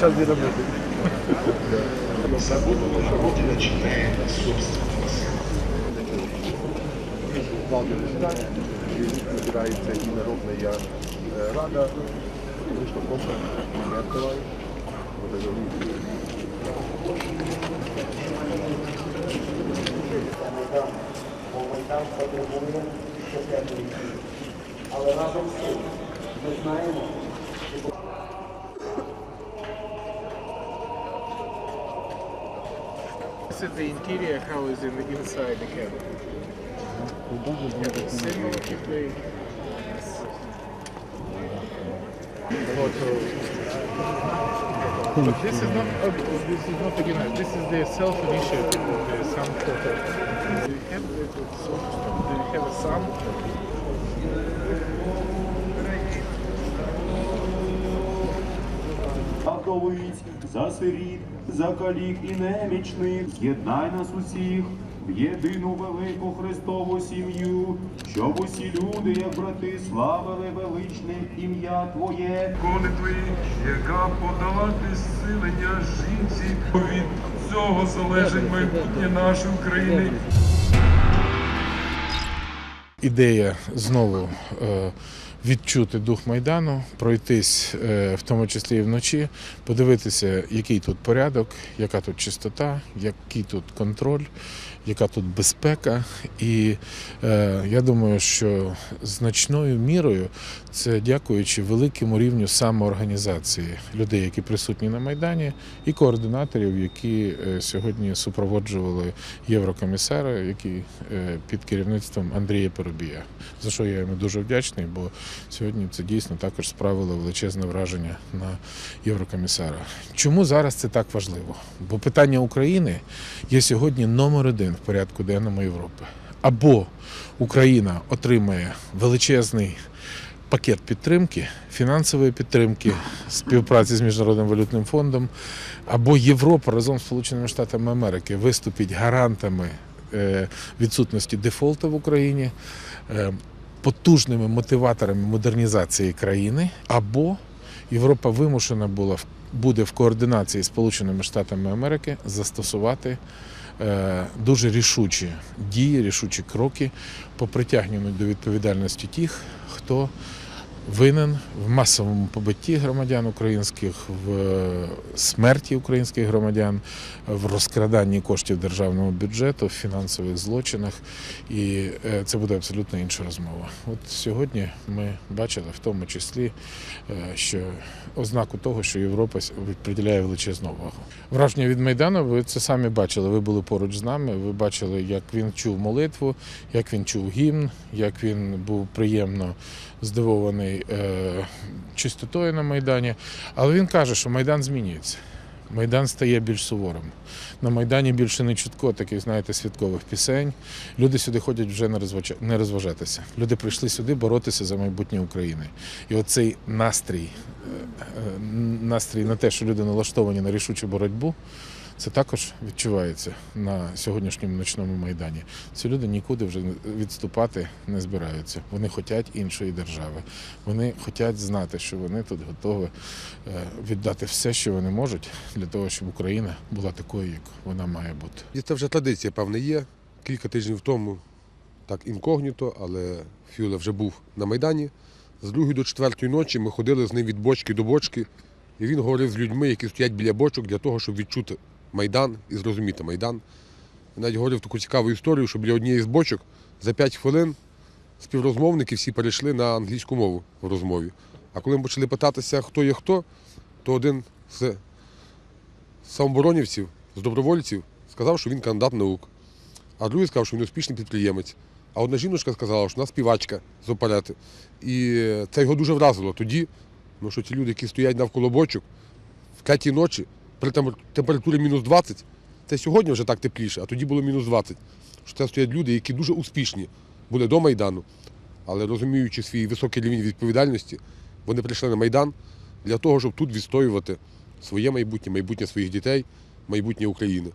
час не робити. Збирається і Народна я, е, рада, вийшла комплекс, Меркелай, бо Майдан потребує ще щоп'ятої Але разом з цим ми знаємо, This is the interior, how is in the inside the cabin. But this is not this is not the This is the self-initiative of the Sun Photo. Do you have the? Do you have a sun? Заковиць, за сиріт, за калік і немічних, з'єднай нас усіх в єдину велику Христову сім'ю, щоб усі люди, як брати, славили величне ім'я Твоє. Коли твої, яка подала ти жінці, від цього залежить майбутнє нашої України. ідея знову е, відчути дух майдану, пройтись, е, в тому числі і вночі, подивитися, який тут порядок, яка тут чистота, який тут контроль, яка тут безпека. І е, я думаю, що значною мірою це дякуючи великому рівню самоорганізації людей, які присутні на майдані, і координаторів, які е, сьогодні супроводжували єврокомісара, який е, під керівництвом Андрія Поробія, за що я йому дуже вдячний, бо сьогодні це дійсно також справило величезне враження на єврокомісара. Чому зараз це так важливо? Бо питання України є сьогодні номер один в порядку денному Європи. Або Україна отримає величезний пакет підтримки, фінансової підтримки, співпраці з Міжнародним валютним фондом, або Європа разом з Сполученими Штатами Америки виступить гарантами е, відсутності дефолту в Україні, е, потужними мотиваторами модернізації країни, або Європа вимушена була буде в координації з Сполученими Штатами Америки застосувати е, дуже рішучі дії, рішучі кроки по притягненню до відповідальності тих, хто винен в масовому побитті громадян українських, в е, смерті українських громадян, в розкраданні коштів державного бюджету, в фінансових злочинах. І е, це буде абсолютно інша розмова. От сьогодні ми бачили в тому числі, е, що ознаку того, що Європа приділяє величезну увагу. Враження від Майдану, ви це самі бачили. Ви були поруч з нами. Ви бачили, як він чув молитву, як він чув гімн, як він був приємно здивований е, чистотою на Майдані. Але він каже, що Майдан змінюється. Майдан стає більш суворим. На Майдані більше не чутко таких, знаєте, святкових пісень. Люди сюди ходять вже не розважатися. Люди прийшли сюди боротися за майбутнє України. І оцей настрій, е, е, настрій на те, що люди налаштовані на рішучу боротьбу, це також відчувається на сьогоднішньому ночному майдані. Ці люди нікуди вже відступати не збираються. Вони хочуть іншої держави. Вони хочуть знати, що вони тут готові е, віддати все, що вони можуть, для того, щоб Україна була такою, як вона має бути. І це вже традиція, певне, є. Кілька тижнів тому, так інкогніто, але Фюле вже був на Майдані. З другої до четвертої ночі ми ходили з ним від бочки до бочки, і він говорив з людьми, які стоять біля бочок, для того, щоб відчути Майдан і зрозуміти Майдан. І навіть говорив таку цікаву історію, що біля однієї з бочок за 5 хвилин співрозмовники всі перейшли на англійську мову в розмові. А коли ми почали питатися, хто є хто, то один з самоборонівців, з добровольців, сказав, що він кандидат наук. А другий сказав, що він успішний підприємець. А одна жіночка сказала, що вона співачка з оперети. І це його дуже вразило тоді, ну, що ті люди, які стоять навколо бочок, в п'ятій ночі, при температурі мінус 20, це сьогодні вже так тепліше, а тоді було мінус 20. Що це стоять люди, які дуже успішні були до Майдану, але розуміючи свій високий рівень відповідальності, вони прийшли на Майдан для того, щоб тут відстоювати своє майбутнє, майбутнє своїх дітей, майбутнє України.